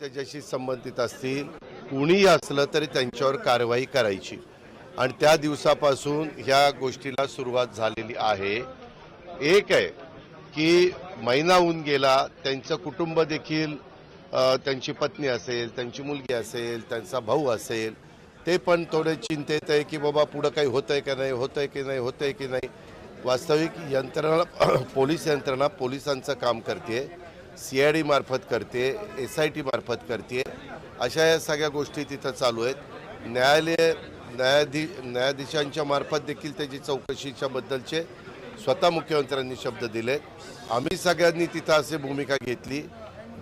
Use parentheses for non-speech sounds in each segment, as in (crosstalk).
त्याच्याशी संबंधित असतील कुणीही असलं तरी त्यांच्यावर कारवाई करायची. आणि त्या दिवसापासून ह्या गोष्टीला सुरुवात झालेली आहे. एक आहे की महिना होऊन गेला त्यांचं कुटुंब देखील त्यांची पत्नी असेल त्यांची मुलगी असेल त्यांचा भाऊ असेल ते पण थोडे चिंतेत आहे की बाबा पुढं काही होतंय का नाही होतंय की नाही होतंय की नाही. वास्तविक यंत्रणा (clears throat) पोलीस यंत्रणा पोलिसांचं काम करते. सी आय डी मार्फत करते एस आय टी मार्फत करते. अशा या सगळ्या गोष्टी तिथं चालू आहेत. न्यायालय न्यायाधी न्यायाधीशांच्या मार्फत देखील त्याची चौकशीच्या बद्दलचे स्वतः मुख्यमंत्र्यांनी शब्द दिले. आम्ही सगळ्यांनी तिथं असे भूमिका घेतली.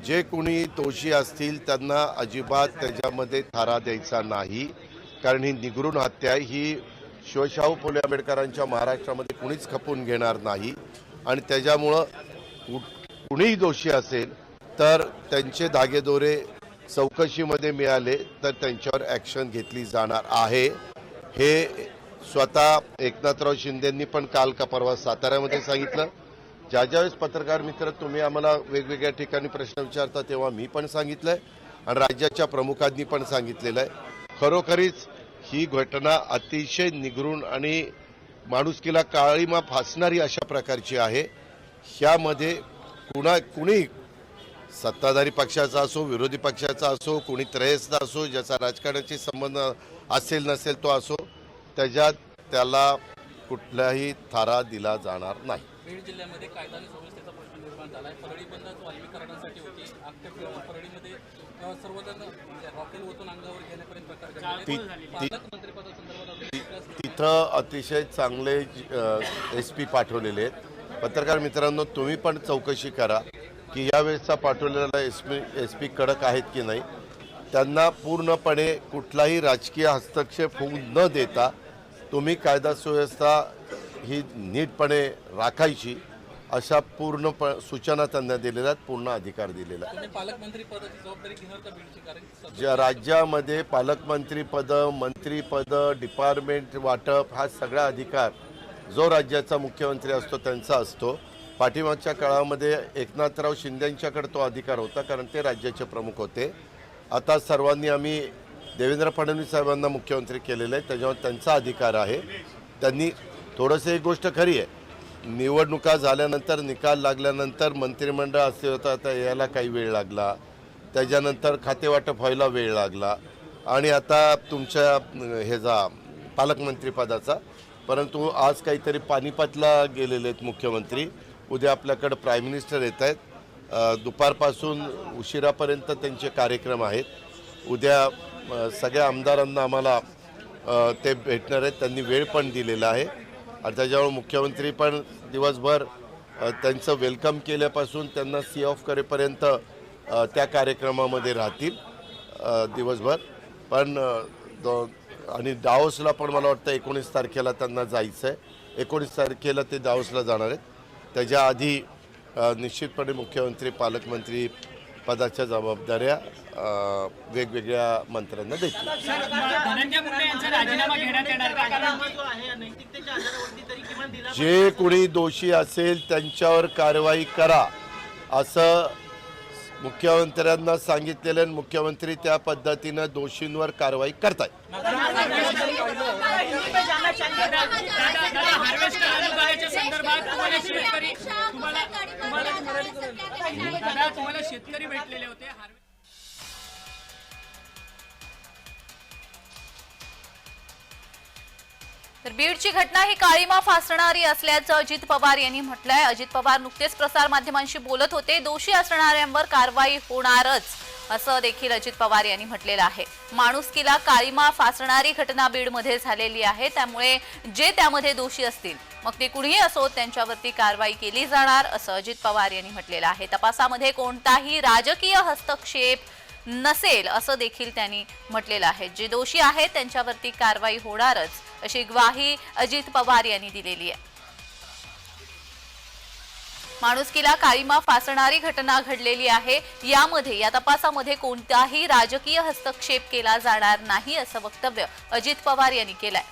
जे कोणी दोषी असतील त्यांना अजिबात त्याच्यामध्ये थारा द्यायचा नाही. कारण ही निगरून हत्या ही शिवशाहू फुले आंबेडकरांच्या महाराष्ट्रामध्ये कुणीच खपून घेणार नाही. आणि त्याच्यामुळं कुणीही दोषी असेल तर त्यांचे धागेदोरे चौकशीमध्ये मिळाले तर त्यांच्यावर ॲक्शन घेतली जाणार आहे. हे स्वतः एकनाथराव शिंदेंनी पण काल का परवा साताऱ्यामध्ये सांगितलं. ज्या ज्यावेळेस पत्रकार मित्र तुम्ही आम्हाला वेगवेगळ्या ठिकाणी प्रश्न विचारता तेव्हा मी पण सांगितलंय आणि राज्याच्या प्रमुखांनी पण सांगितलेलं आहे. खरोखरीच ही घटना अतिशय निगरून आणि माणुसकीला काळीमा फासणारी अशा प्रकारची आहे. ह्यामध्ये कुणा कुणी सत्ताधारी पक्षाचा असो विरोधी पक्षाचा असो कुणी त्रयस्थ असो ज्याचा राजकारणाशी संबंध असेल नसेल तो असो त्याच्यात त्याला कुठलाही थारा दिला जाणार नाही. बीड जिल्ह्यामध्ये कायदा आणि सुव्यवस्थेचा प्रश्न निर्माण झाला आहे परळी बंद वाल्मी करण्यासाठी होती अख्ख्या परळीमध्ये अ, सर्वजण म्हणजे रॉकेल ओतून अंगावर घेण्यापर्यंत प्रकार तिथं अतिशय चांगले एस पी पाठवलेले आहेत. पत्रकार मित्रांनो तुम्ही पण चौकशी करा की यावेळेसचा पाठवलेला एस पी एस पी कडक आहेत की नाही. त्यांना पूर्णपणे कुठलाही राजकीय हस्तक्षेप होऊ न देता तुम्ही कायदा सुव्यवस्था ही नीटपणे राखायची अशा पूर्ण प सूचना त्यांना दिलेल्या आहेत पूर्ण अधिकार दिलेला आहे. ज्या राज्यामध्ये पालकमंत्रीपद मंत्रीपद डिपार्टमेंट वाटप हा सगळा अधिकार जो राज्याचा मुख्यमंत्री असतो त्यांचा असतो. पाठीमागच्या काळामध्ये एकनाथराव शिंदेंच्याकडे तो अधिकार होता कारण ते राज्याचे प्रमुख होते. आता सर्वांनी आम्ही देवेंद्र फडणवीस साहेबांना मुख्यमंत्री केलेलं आहे त्याच्यावर त्यांचा अधिकार आहे. त्यांनी थोडंसं एक गोष्ट खरी आहे. निवडणुका झाल्यानंतर निकाल लागल्यानंतर मंत्रिमंडळ असे होतं आता यायला काही वेळ लागला. त्याच्यानंतर खातेवाटप व्हायला वेळ लागला. आणि आता तुमच्या ह्याचा पालकमंत्रीपदाचा परंतु आज काहीतरी पानिपतला गेलेले आहेत मुख्यमंत्री. उद्या आपल्याकडं प्राईम मिनिस्टर येत आहेत. दुपारपासून उशिरापर्यंत त्यांचे कार्यक्रम आहेत. उद्या सगळ्या आमदारांना आम्हाला ते भेटणार आहेत. त्यांनी वेळ पण दिलेला आहे. आणि त्याच्यामुळे मुख्यमंत्री पण दिवसभर त्यांचं वेलकम केल्यापासून त्यांना सी ऑफ करेपर्यंत त्या कार्यक्रमामध्ये राहतील दिवसभर. पण दोन दो- आणि डाओसला पण मला वाटतं एकोणीस तारखेला त्यांना जायचं आहे एकोणीस तारखेला ते डाओसला जाणार आहेत. त्याच्या आधी निश्चितपणे मुख्यमंत्री पालकमंत्री पदाच्या जबाबदाऱ्या वेगवेगळ्या मंत्र्यांना देतील. धनंजय मुंडे यांचा राजीनामा घेण्यात येणार का कारण जो आहे. नैतिकतेच्या आधारावरती तरी किमान दिला जे कोणी दोषी असेल त्यांच्यावर कारवाई करा असं मुख्यमंत्र्यांना सांगितलेलं आणि मुख्यमंत्री त्या पद्धतीनं दोषींवर कारवाई करतायत. तुम्हाला शेतकरी भेटलेले होते. तर बीडची घटना ही काळीमा फासणारी असल्याचं अजित पवार यांनी म्हटलंय. अजित पवार नुकतेच प्रसार माध्यमांशी बोलत होते. दोषी असणाऱ्यांवर कारवाई होणारच असं देखील अजित पवार यांनी म्हटलेलं आहे. माणुसकीला काळीमा फासणारी घटना बीडमध्ये झालेली आहे. त्यामुळे जे त्यामध्ये दोषी असतील मग ते कुणीही असो त्यांच्यावरती कारवाई केली जाणार असं अजित पवार यांनी म्हटलेलं आहे. तपासामध्ये कोणताही राजकीय हस्तक्षेप नसेल असं देखील त्यांनी म्हटलेलं आहे. जे दोषी आहेत त्यांच्यावरती कारवाई होणारच अशी ग्वाही अजित पवार यांनी दिलेली आहे. माणुसकीला काळीमा फासणारी घटना घडलेली आहे. यामध्ये या तपासामध्ये कोणताही राजकीय हस्तक्षेप केला जाणार नाही असं वक्तव्य अजित पवार यांनी केलंय.